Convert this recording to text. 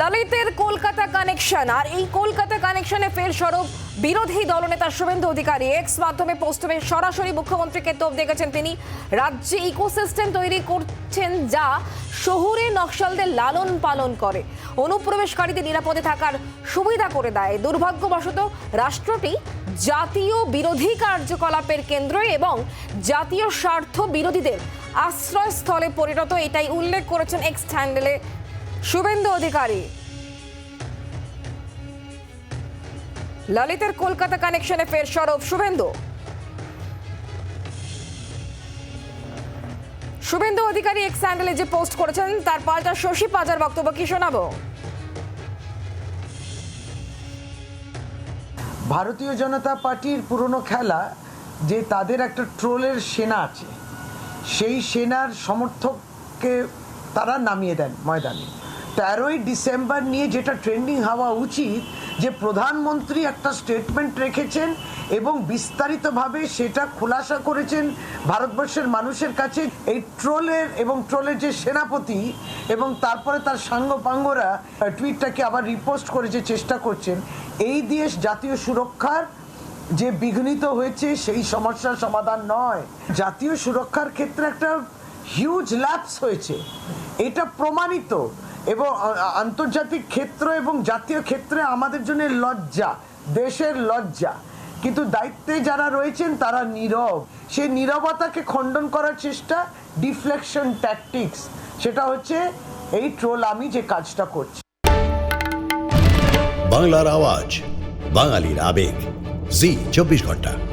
ললিতের Kolkata connection আর এই কলকাতা কানেকশনে ফের সরব বিরোধী দলনেতা শুভেন্দু অধিকারী এক্স মাধ্যমে পোস্টে সরাসরি মুখ্যমন্ত্রীকে তোপ দেখেছেন তিনি। রাজ্যে ইকোসিস্টেম তৈরি করছেন যা শহুরে নকশালদের লালন পালন করে। অনুপ্রবেশকারীদের নিরাপদে থাকার সুবিধা করে দেয়। দুর্ভাগ্যবশত রাষ্ট্রটি জাতীয় বিরোধী কার্যকলাপের কেন্দ্র এবং জাতীয় স্বার্থ বিরোধীদের আশ্রয়স্থলে পরিণত। এটাই উল্লেখ করেছেন এক্স হ্যান্ডেলে শুভেন্দু অধিকারী। ললিতের কলকাতা কানেকশনে ফের সরব শুভেন্দু। শুভেন্দু অধিকারী এক্স হ্যান্ডেলে যে পোস্ট করেছেন, তার পাল্টা শশী পাজার বক্তব্য কি শোনাবো? ভারতীয় জনতা পার্টির পুরনো খেলা, যে তাদের একটা ট্রোলের সেনা আছে, সেই সেনার সমর্থককে তারা নামিয়ে দেন ময়দানে। তেরোই ডিসেম্বর নিয়ে যেটা ট্রেন্ডিং হওয়া উচিত, যে প্রধানমন্ত্রী একটা স্টেটমেন্ট রেখেছেন এবং বিস্তারিতভাবে সেটা খোলাসা করেছেন ভারতবর্ষের মানুষের কাছে। এই ট্রোলের এবং ট্রোলের যে সেনাপতি এবং তারপরে তার সাঙ্গপাঙ্গরা টুইটটাকে আবার রিপোস্ট করে যে চেষ্টা করছেন, এই দিয়ে জাতীয় সুরক্ষার যে বিঘ্নিত হয়েছে, সেই সমস্যার সমাধান নয়। জাতীয় সুরক্ষার ক্ষেত্রে একটা হিউজ ল্যাপস হয়েছে। এটা প্রমাণিত। এবং আন্তর্জাতিক ক্ষেত্র এবং জাতীয় ক্ষেত্রে আমাদের জন্য লজ্জা, দেশের লজ্জা। কিন্তু দায়িত্বে যারা রয়েছেন, তারা নীরব। সেই নীরবতাকে খণ্ডন করার চেষ্টা ডিফ্লেকশন ট্যাকটিক্স সেটা হচ্ছে এই ট্রোল আমি যে কাজটা করছি। বাংলার আওয়াজ, বাঙালির আবেগ। জি, চব্বিশ ঘণ্টা।